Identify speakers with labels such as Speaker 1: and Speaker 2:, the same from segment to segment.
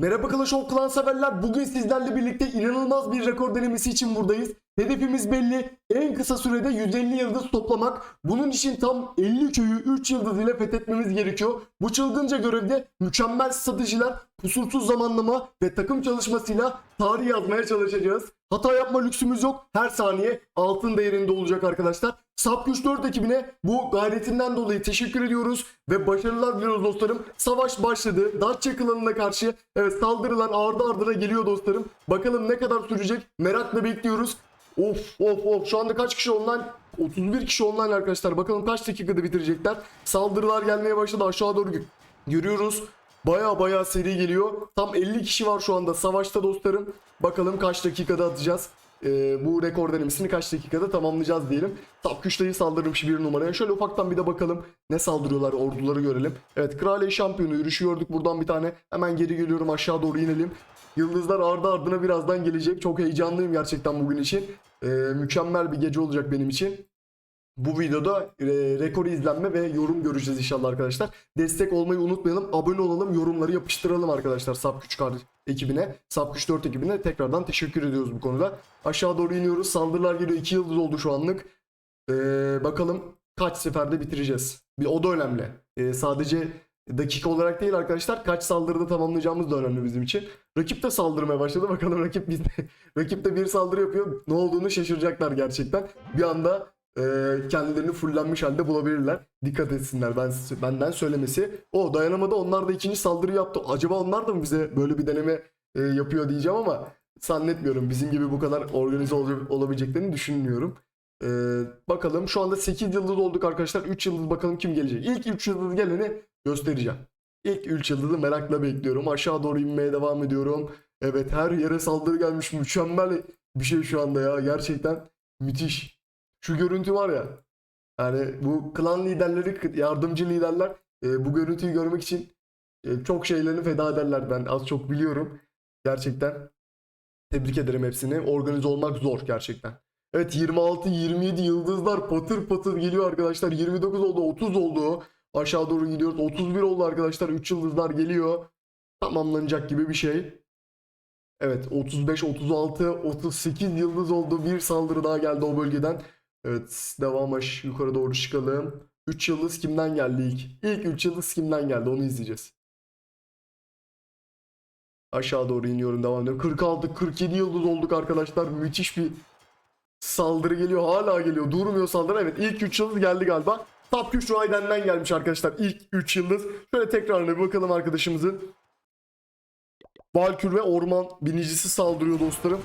Speaker 1: Merhaba Clash of Clans severler. Bugün sizlerle birlikte inanılmaz bir rekor denemesi için buradayız. Hedefimiz belli. En kısa sürede 150 yıldız toplamak. Bunun için tam 50 köyü 3 yıldız ile fethetmemiz gerekiyor. Bu çılgınca görevde mükemmel stratejiler, kusursuz zamanlama ve takım çalışmasıyla tarih yazmaya çalışacağız. Hata yapma lüksümüz yok. Her saniye altın değerinde olacak arkadaşlar. Sap Güç 4 ekibine bu gayretinden dolayı teşekkür ediyoruz ve başarılar diliyoruz dostlarım. Savaş başladı. Datça klanına karşı evet, saldırılar ardı ardına geliyor dostlarım. Bakalım ne kadar sürecek merakla bekliyoruz. Of of of şu anda kaç kişi online? 31 kişi online arkadaşlar. Bakalım kaç dakikada bitirecekler. Saldırılar gelmeye başladı aşağı doğru gö- görüyoruz. Baya baya seri geliyor. Tam 50 kişi var şu anda savaşta dostlarım. Bakalım kaç dakikada atacağız. Ee, bu rekor denemesini kaç dakikada tamamlayacağız diyelim. Top güçleri saldırmış bir numaraya. Şöyle ufaktan bir de bakalım ne saldırıyorlar orduları görelim. Evet Kraliye şampiyonu yürüyüşü gördük buradan bir tane. Hemen geri geliyorum aşağı doğru inelim. Yıldızlar ardı ardına birazdan gelecek. Çok heyecanlıyım gerçekten bugün için. Ee, mükemmel bir gece olacak benim için. Bu videoda e, rekoru izlenme ve yorum göreceğiz inşallah arkadaşlar. Destek olmayı unutmayalım. Abone olalım, yorumları yapıştıralım arkadaşlar Sap Küçük ekibine, Sap Küç 4 ekibine tekrardan teşekkür ediyoruz bu konuda. Aşağı doğru iniyoruz. Saldırılar geliyor. 2 yıldız oldu şu anlık. Ee, bakalım kaç seferde bitireceğiz. Bir o da önemli. Ee, sadece dakika olarak değil arkadaşlar. Kaç saldırıda tamamlayacağımız da önemli bizim için. Rakip de saldırmaya başladı. Bakalım rakip bizde. rakip de bir saldırı yapıyor. Ne olduğunu şaşıracaklar gerçekten. Bir anda e, kendilerini fullenmiş halde bulabilirler. Dikkat etsinler ben benden söylemesi. O dayanamadı onlar da ikinci saldırı yaptı. Acaba onlar da mı bize böyle bir deneme e, yapıyor diyeceğim ama zannetmiyorum. Bizim gibi bu kadar organize ol- olabileceklerini düşünmüyorum. E, bakalım şu anda 8 yıldız olduk arkadaşlar. 3 yıldız bakalım kim gelecek. İlk 3 yıldız geleni göstereceğim. İlk 3 yıldızı merakla bekliyorum. Aşağı doğru inmeye devam ediyorum. Evet her yere saldırı gelmiş. Mükemmel bir şey şu anda ya. Gerçekten müthiş. Şu görüntü var ya. Yani bu klan liderleri, yardımcı liderler e, bu görüntüyü görmek için e, çok şeylerini feda ederler. Ben az çok biliyorum. Gerçekten tebrik ederim hepsini. Organize olmak zor gerçekten. Evet 26, 27 yıldızlar patır patır geliyor arkadaşlar. 29 oldu, 30 oldu. Aşağı doğru gidiyoruz. 31 oldu arkadaşlar. 3 yıldızlar geliyor. Tamamlanacak gibi bir şey. Evet 35, 36, 38 yıldız oldu. Bir saldırı daha geldi o bölgeden. Evet devam aş yukarı doğru çıkalım. 3 yıldız kimden geldi ilk? İlk 3 yıldız kimden geldi onu izleyeceğiz. Aşağı doğru iniyorum devam ediyorum. 46 47 yıldız olduk arkadaşlar. Müthiş bir saldırı geliyor. Hala geliyor. Durmuyor saldırı. Evet ilk 3 yıldız geldi galiba. Top güç Raiden'den gelmiş arkadaşlar. İlk 3 yıldız. Şöyle tekrarına bir bakalım arkadaşımızın. Valkür ve orman binicisi saldırıyor dostlarım.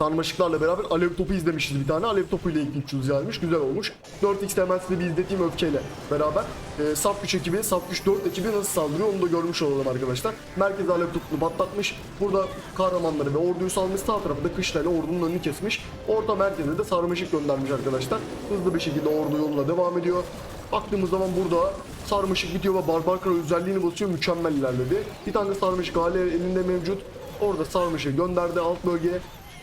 Speaker 1: Sarmaşıklarla beraber alev topu izlemişiz bir tane. Alev topuyla ilk 3 yıldız gelmiş. Güzel olmuş. 4x hemen size bir izleteyim öfkeyle beraber. E, saf güç ekibi, saf güç 4 ekibi nasıl saldırıyor onu da görmüş olalım arkadaşlar. Merkez alev topunu patlatmış. Burada kahramanları ve orduyu salmış. Sağ tarafı da kışlayla ordunun önünü kesmiş. Orta merkeze de sarmaşık göndermiş arkadaşlar. Hızlı bir şekilde ordu yoluna devam ediyor. Baktığımız zaman burada sarmaşık bitiyor ve barbar kral özelliğini basıyor. Mükemmel ilerledi. Bir tane sarmaşık hali elinde mevcut. Orada sarmaşığı gönderdi alt bölgeye.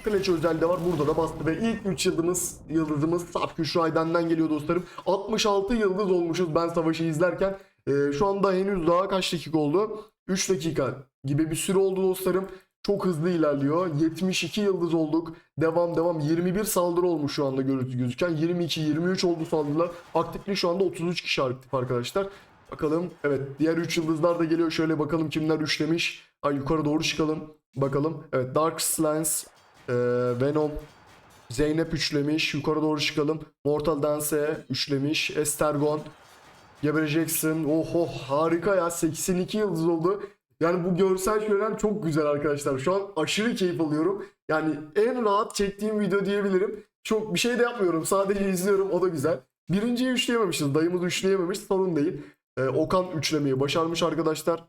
Speaker 1: Clutch özelliği de var. Burada da bastı ve ilk 3 yıldızımız, yıldızımız Saf Güç Raiden'den geliyor dostlarım. 66 yıldız olmuşuz ben savaşı izlerken. Ee, şu anda henüz daha kaç dakika oldu? 3 dakika gibi bir süre oldu dostlarım. Çok hızlı ilerliyor. 72 yıldız olduk. Devam devam. 21 saldırı olmuş şu anda görüntü gözüken. 22, 23 oldu saldırılar. Aktifliği şu anda 33 kişi aktif arkadaşlar. Bakalım. Evet diğer 3 yıldızlar da geliyor. Şöyle bakalım kimler üçlemiş. Ay, yukarı doğru çıkalım. Bakalım. Evet Dark Slants, ee, Venom, Zeynep üçlemiş. Yukarı doğru çıkalım. Mortal Dance üçlemiş. Estergon, gebereceksin. Oh oh harika ya. 82 yıldız oldu. Yani bu görsel şölen çok güzel arkadaşlar. Şu an aşırı keyif alıyorum. Yani en rahat çektiğim video diyebilirim. Çok bir şey de yapmıyorum. Sadece izliyorum. O da güzel. Birinciyi üçleyememişiz. Dayımız üçleyememiş. Sorun değil. Ee, Okan üçlemeyi başarmış arkadaşlar.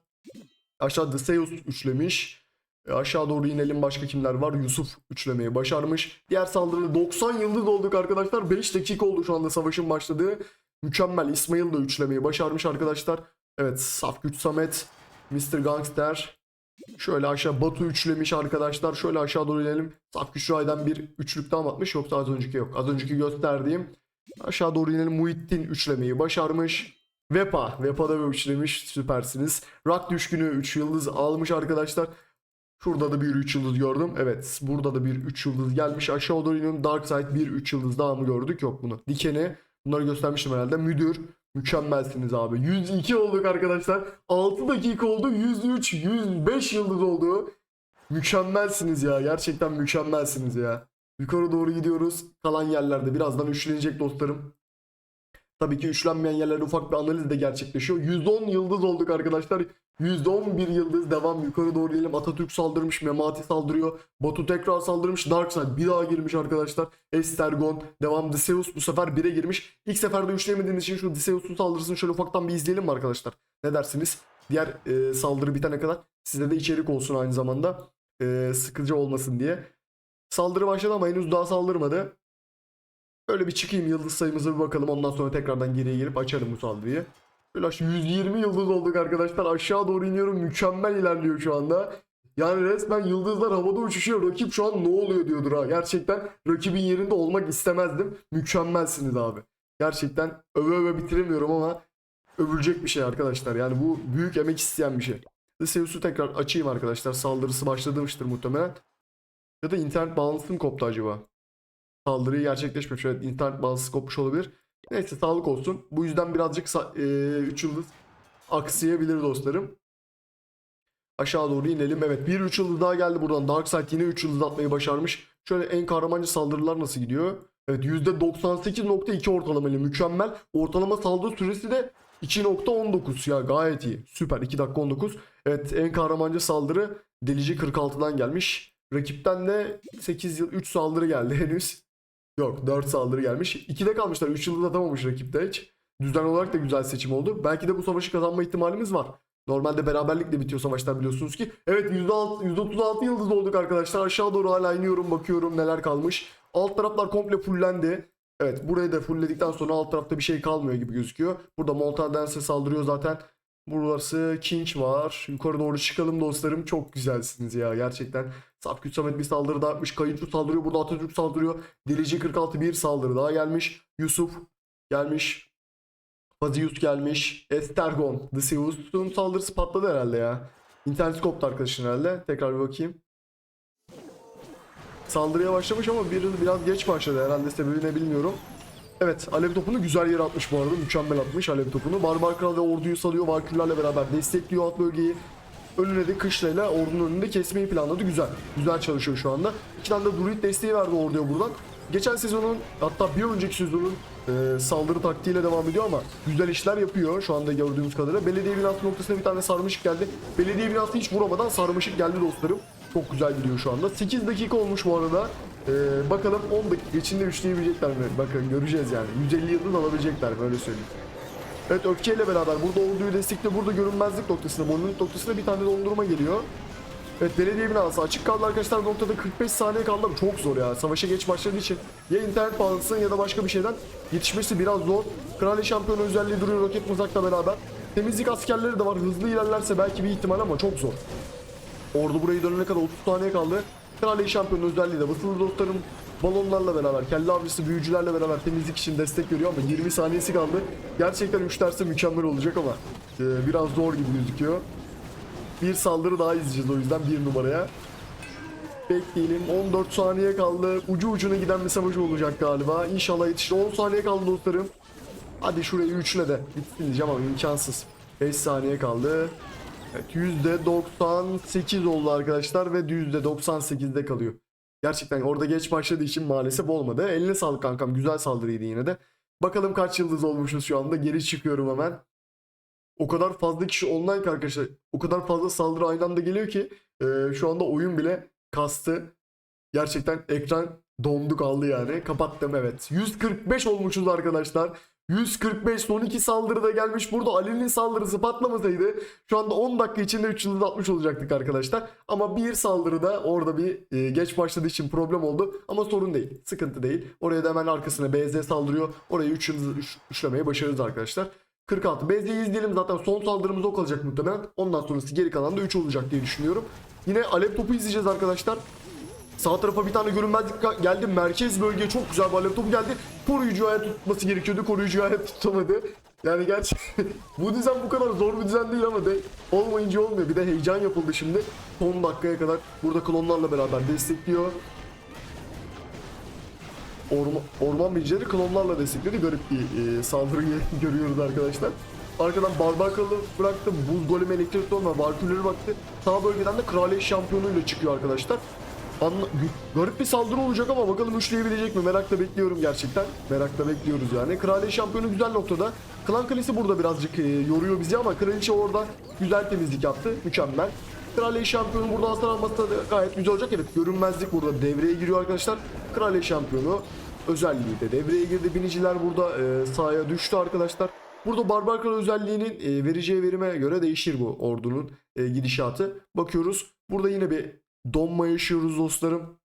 Speaker 1: Aşağıda Zeus üçlemiş. E, aşağı doğru inelim başka kimler var? Yusuf üçlemeyi başarmış. Diğer saldırıda 90 yıldız olduk arkadaşlar. 5 dakika oldu şu anda savaşın başladığı. Mükemmel. İsmail de üçlemeyi başarmış arkadaşlar. Evet Saf Güç Samet. Mr. Gangster. Şöyle aşağı Batu üçlemiş arkadaşlar. Şöyle aşağı doğru inelim. Saf Güç Ray'dan bir üçlük daha mı atmış yoksa az önceki yok. Az önceki gösterdiğim. Aşağı doğru inelim. Muhittin üçlemeyi başarmış. Vepa. Vepa'da üçlemiş. Süpersiniz. Rock düşkünü 3 yıldız almış arkadaşlar. Şurada da bir 3 yıldız gördüm. Evet. Burada da bir 3 yıldız gelmiş. Aşağı doğru iniyorum. Dark Side bir 3 yıldız daha mı gördük? Yok bunu. Dikeni. Bunları göstermiştim herhalde. Müdür. Mükemmelsiniz abi. 102 olduk arkadaşlar. 6 dakika oldu. 103, 105 yıldız oldu. Mükemmelsiniz ya. Gerçekten mükemmelsiniz ya. Yukarı doğru gidiyoruz. Kalan yerlerde birazdan üçlenecek dostlarım. Tabii ki üçlenmeyen yerlerde ufak bir analiz de gerçekleşiyor. 110 yıldız olduk arkadaşlar. 111 yıldız devam yukarı doğru diyelim. Atatürk saldırmış, Memati saldırıyor. Batu tekrar saldırmış. Darkseid bir daha girmiş arkadaşlar. Estergon devam. Theseus bu sefer 1'e girmiş. İlk seferde üçleyemediğimiz için şu Theseus'un saldırısını şöyle ufaktan bir izleyelim mi arkadaşlar? Ne dersiniz? Diğer e, saldırı bitene kadar size de içerik olsun aynı zamanda. E, sıkıcı olmasın diye. Saldırı başladı ama henüz daha saldırmadı. Öyle bir çıkayım yıldız sayımıza bir bakalım. Ondan sonra tekrardan geriye gelip açarım bu saldırıyı. Böyle aşağı 120 yıldız olduk arkadaşlar. Aşağı doğru iniyorum. Mükemmel ilerliyor şu anda. Yani resmen yıldızlar havada uçuşuyor. Rakip şu an ne oluyor diyordur ha. Gerçekten rakibin yerinde olmak istemezdim. Mükemmelsiniz abi. Gerçekten öve öve bitiremiyorum ama övülecek bir şey arkadaşlar. Yani bu büyük emek isteyen bir şey. Theseus'u tekrar açayım arkadaşlar. Saldırısı başlamıştır muhtemelen. Ya da internet bağlantısı mı koptu acaba? Saldırıyı gerçekleşmemiş. Evet internet bağlantısı kopmuş olabilir. Neyse sağlık olsun. Bu yüzden birazcık 3 yıldız aksayabilir dostlarım. Aşağı doğru inelim. Evet bir 3 yıldız daha geldi buradan. Darkseid yine 3 yıldız atmayı başarmış. Şöyle en kahramancı saldırılar nasıl gidiyor? Evet %98.2 ortalama ile mükemmel. Ortalama saldırı süresi de 2.19 ya gayet iyi. Süper 2 dakika 19. Evet en kahramancı saldırı Delici 46'dan gelmiş. Rakipten de 8 yıl 3 saldırı geldi henüz. Yok 4 saldırı gelmiş. 2'de kalmışlar. 3 yıldız atamamış rakipte hiç. Düzen olarak da güzel seçim oldu. Belki de bu savaşı kazanma ihtimalimiz var. Normalde beraberlikle bitiyor savaşlar biliyorsunuz ki. Evet %6, %36 yıldız olduk arkadaşlar. Aşağı doğru hala iniyorum bakıyorum neler kalmış. Alt taraflar komple fullendi. Evet burayı da fullledikten sonra alt tarafta bir şey kalmıyor gibi gözüküyor. Burada Montardense saldırıyor zaten. Burası King var. Yukarı doğru çıkalım dostlarım. Çok güzelsiniz ya gerçekten. Safküt Samet bir saldırı daha atmış. Kayıtlı saldırıyor. Burada Atatürk saldırıyor. Delici 46 bir saldırı daha gelmiş. Yusuf gelmiş. Fazius gelmiş. Estergon. Theseus'un saldırısı patladı herhalde ya. İnternet koptu arkadaşın herhalde. Tekrar bir bakayım. Saldırıya başlamış ama bir, biraz geç başladı herhalde sebebi ne bilmiyorum. Evet alev topunu güzel yere atmış bu arada. Mükemmel atmış alev topunu. Barbar Kral ve orduyu salıyor. Valkürlerle beraber destekliyor alt bölgeyi. Önüne de kışlayla ordunun önünde kesmeyi planladı. Güzel. Güzel çalışıyor şu anda. İki tane de druid desteği verdi orduya buradan. Geçen sezonun hatta bir önceki sezonun e, saldırı taktiğiyle devam ediyor ama güzel işler yapıyor şu anda gördüğümüz kadarıyla. Belediye binası noktasına bir tane sarmaşık geldi. Belediye binası hiç vuramadan sarmaşık geldi dostlarım. Çok güzel gidiyor şu anda. 8 dakika olmuş bu arada. Ee, bakalım 10 dakika içinde üçleyebilecekler mi? Bakın göreceğiz yani. 150 yıldız alabilecekler mi? Öyle söyleyeyim. Evet öfkeyle beraber burada orduyu destekle burada görünmezlik noktasına, monolit noktasına bir tane dondurma geliyor. Evet belediye binası açık kaldı arkadaşlar noktada 45 saniye kaldı ama çok zor ya. Savaşa geç başladığı için ya internet bağlantısının ya da başka bir şeyden yetişmesi biraz zor. Kraliye şampiyonu özelliği duruyor roket mızrakla beraber. Temizlik askerleri de var. Hızlı ilerlerse belki bir ihtimal ama çok zor. Ordu burayı dönene kadar 30 saniye kaldı. Kraliye şampiyonu özelliği de basılı dostlarım balonlarla beraber, kelle avcısı büyücülerle beraber temizlik için destek veriyor ama 20 saniyesi kaldı. Gerçekten 3 derse mükemmel olacak ama e, biraz zor gibi gözüküyor. Bir saldırı daha izleyeceğiz o yüzden bir numaraya. Bekleyelim. 14 saniye kaldı. Ucu ucuna giden bir savaş olacak galiba. İnşallah yetişir. 10 saniye kaldı dostlarım. Hadi şurayı üçle de bitsin diyeceğim ama imkansız. 5 saniye kaldı. Evet %98 oldu arkadaşlar ve %98'de kalıyor. Gerçekten orada geç başladığı için maalesef olmadı. Eline sağlık kankam. Güzel saldırıydı yine de. Bakalım kaç yıldız olmuşuz şu anda. Geri çıkıyorum hemen. O kadar fazla kişi online ki arkadaşlar. O kadar fazla saldırı aynı anda geliyor ki e, şu anda oyun bile kastı. Gerçekten ekran dondu kaldı yani. Kapattım evet. 145 olmuşuz arkadaşlar. 145 son iki saldırı da gelmiş. Burada Ali'nin saldırısı patlamasaydı şu anda 10 dakika içinde 3 yıldız atmış olacaktık arkadaşlar. Ama bir saldırıda orada bir e, geç başladığı için problem oldu. Ama sorun değil. Sıkıntı değil. Oraya da hemen arkasına BZ saldırıyor. Orayı 3 yıldız üç- üçlemeye başarırız arkadaşlar. 46. BZ'yi izleyelim zaten son saldırımız o kalacak muhtemelen. Ondan sonrası geri kalan da 3 olacak diye düşünüyorum. Yine Alev topu izleyeceğiz arkadaşlar. Sağ tarafa bir tane görünmezlik geldi. Merkez bölgeye çok güzel bir topu geldi. Koruyucu hayat tutması gerekiyordu. Koruyucu hayat tutamadı. Yani gerçi bu düzen bu kadar zor bir düzen değil ama de olmayınca olmuyor. Bir de heyecan yapıldı şimdi. Son dakikaya kadar burada klonlarla beraber destekliyor. Orman, orman bilgileri klonlarla destekledi. Garip bir e, saldırı görüyoruz arkadaşlar. Arkadan Barbar Kralı bıraktı. Buz Golem Elektrik ve Valkürleri baktı. Sağ bölgeden de Kraliyet Şampiyonu'yla çıkıyor arkadaşlar. Anla, garip bir saldırı olacak ama bakalım üçleyebilecek mi? Merakla bekliyorum gerçekten. Merakla bekliyoruz yani. Kraliyet Şampiyonu güzel noktada. Klan Kalesi burada birazcık e, yoruyor bizi ama Kraliçe orada güzel temizlik yaptı. Mükemmel. Kraliyet Şampiyonu burada hasar alması da gayet güzel olacak. Evet görünmezlik burada devreye giriyor arkadaşlar. Kraliyet Şampiyonu özelliği de devreye girdi. Biniciler burada e, sahaya düştü arkadaşlar. Burada Barbar Kral özelliğinin e, vereceği verime göre değişir bu ordunun e, gidişatı. Bakıyoruz. Burada yine bir donma yaşıyoruz dostlarım.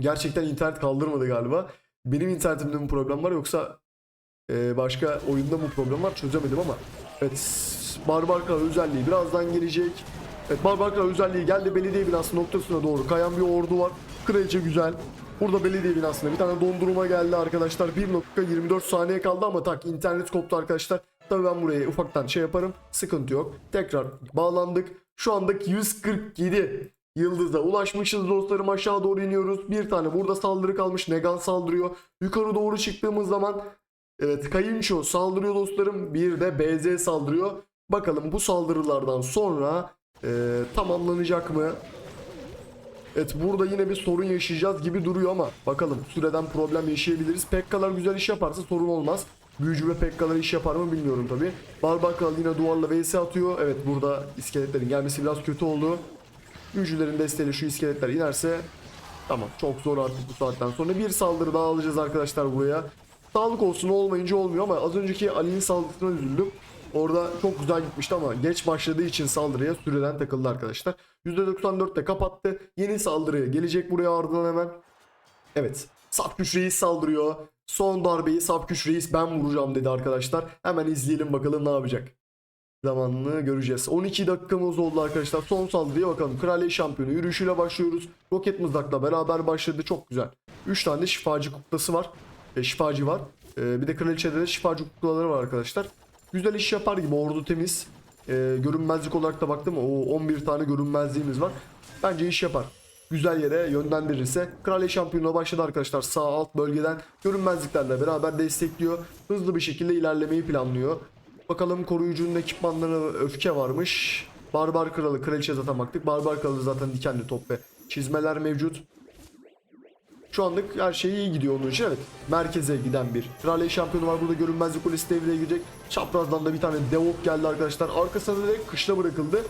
Speaker 1: Gerçekten internet kaldırmadı galiba. Benim internetimde mi problem var yoksa e, başka oyunda mı problem var çözemedim ama. Evet Barbar Kral özelliği birazdan gelecek. Evet Barbar Kral özelliği geldi belediye binası noktasına doğru kayan bir ordu var. Kraliçe güzel. Burada belediye binasında bir tane dondurma geldi arkadaşlar. 1.24 saniye kaldı ama tak internet koptu arkadaşlar. Tabii ben buraya ufaktan şey yaparım. Sıkıntı yok. Tekrar bağlandık. Şu andaki 147 yıldıza ulaşmışız dostlarım. Aşağı doğru iniyoruz. Bir tane burada saldırı kalmış. Negan saldırıyor. Yukarı doğru çıktığımız zaman evet Kayınço saldırıyor dostlarım. Bir de BZ saldırıyor. Bakalım bu saldırılardan sonra e, tamamlanacak mı? Evet burada yine bir sorun yaşayacağız gibi duruyor ama bakalım süreden problem yaşayabiliriz. Pekkalar güzel iş yaparsa sorun olmaz. Büyücü ve Pekkalar iş yapar mı bilmiyorum tabi. Barbar Kral yine duvarla vs atıyor. Evet burada iskeletlerin gelmesi biraz kötü oldu. Büyücülerin desteğiyle şu iskeletler inerse tamam çok zor artık bu saatten sonra. Bir saldırı daha alacağız arkadaşlar buraya. Sağlık olsun olmayınca olmuyor ama az önceki Ali'nin saldırısına üzüldüm. Orada çok güzel gitmişti ama geç başladığı için saldırıya süreden takıldı arkadaşlar. %94 de kapattı. Yeni saldırıya gelecek buraya ardından hemen. Evet. Sapküç Reis saldırıyor. Son darbeyi Sapküç Reis ben vuracağım dedi arkadaşlar. Hemen izleyelim bakalım ne yapacak. Zamanını göreceğiz. 12 dakikamız oldu arkadaşlar. Son saldırıya bakalım. Kraliyet şampiyonu yürüyüşüyle başlıyoruz. Roket mızrakla beraber başladı. Çok güzel. 3 tane şifacı kuklası var. E, şifacı var. E, bir de kraliçede de şifacı kuklaları var arkadaşlar. Güzel iş yapar gibi. Ordu temiz. E, görünmezlik olarak da baktım. O 11 tane görünmezliğimiz var. Bence iş yapar. Güzel yere yönlendirirse. Kraliyet şampiyonluğa başladı arkadaşlar. Sağ alt bölgeden görünmezliklerle beraber destekliyor. Hızlı bir şekilde ilerlemeyi planlıyor. Bakalım koruyucunun ekipmanlarına öfke varmış. Barbar kralı kraliçe zaten baktık. Barbar kralı zaten dikenli top ve çizmeler mevcut. Şu anlık her şey iyi gidiyor onun için evet. Merkeze giden bir kraliyet şampiyonu var. Burada görünmezlik kulesi devreye girecek. Çaprazdan da bir tane devop geldi arkadaşlar. Arkasına direkt kışla bırakıldı.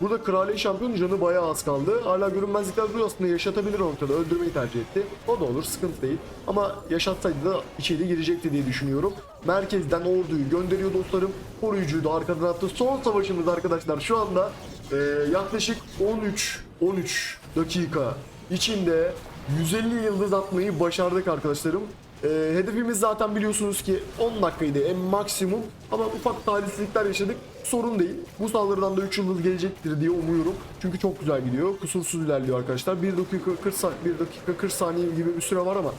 Speaker 1: Burada kraliyet şampiyonu canı bayağı az kaldı. Hala görünmezlikler duruyor aslında yaşatabilir ortada. Öldürmeyi tercih etti. O da olur sıkıntı değil. Ama yaşatsaydı da içeri girecekti diye düşünüyorum. Merkezden orduyu gönderiyor dostlarım. Koruyucuyu da arkadan attı. Son savaşımız arkadaşlar şu anda e, yaklaşık 13 13 dakika içinde 150 yıldız atmayı başardık arkadaşlarım. E, hedefimiz zaten biliyorsunuz ki 10 dakikaydı en maksimum ama ufak talihsizlikler yaşadık. Sorun değil. Bu saldırıdan da 3 yıldız gelecektir diye umuyorum. Çünkü çok güzel gidiyor. Kusursuz ilerliyor arkadaşlar. 1 dakika 40 saniye, 1 dakika 40 saniye gibi bir süre var ama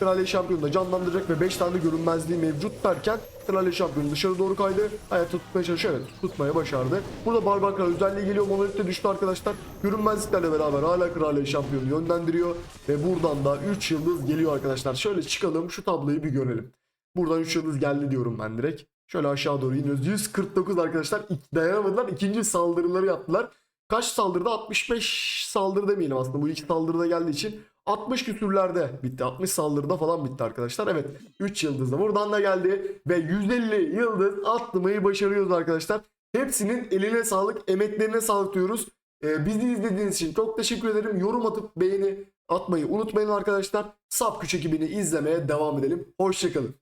Speaker 1: Kraliyet Şampiyonu da canlandıracak ve 5 tane görünmezliği mevcut derken Kraliyet Şampiyonu dışarı doğru kaydı. Hayatta tutmaya çalışıyor. Evet tutmaya başardı. Burada Barbar Kral özelliği geliyor. Monolith de düştü arkadaşlar. Görünmezliklerle beraber hala Kraliyet Şampiyonu yönlendiriyor. Ve buradan da 3 yıldız geliyor arkadaşlar. Şöyle çıkalım şu tabloyu bir görelim. Buradan 3 yıldız geldi diyorum ben direkt. Şöyle aşağı doğru iniyoruz. 149 arkadaşlar. Dayanamadılar. İkinci saldırıları yaptılar. Kaç saldırıda? 65 saldırı demeyelim aslında. Bu iki saldırıda geldiği için 60 küsürlerde bitti. 60 saldırıda falan bitti arkadaşlar. Evet 3 yıldız da buradan da geldi. Ve 150 yıldız atlamayı başarıyoruz arkadaşlar. Hepsinin eline sağlık, emeklerine sağlık diyoruz. Ee, bizi izlediğiniz için çok teşekkür ederim. Yorum atıp beğeni atmayı unutmayın arkadaşlar. Sap Küç ekibini izlemeye devam edelim. Hoşçakalın.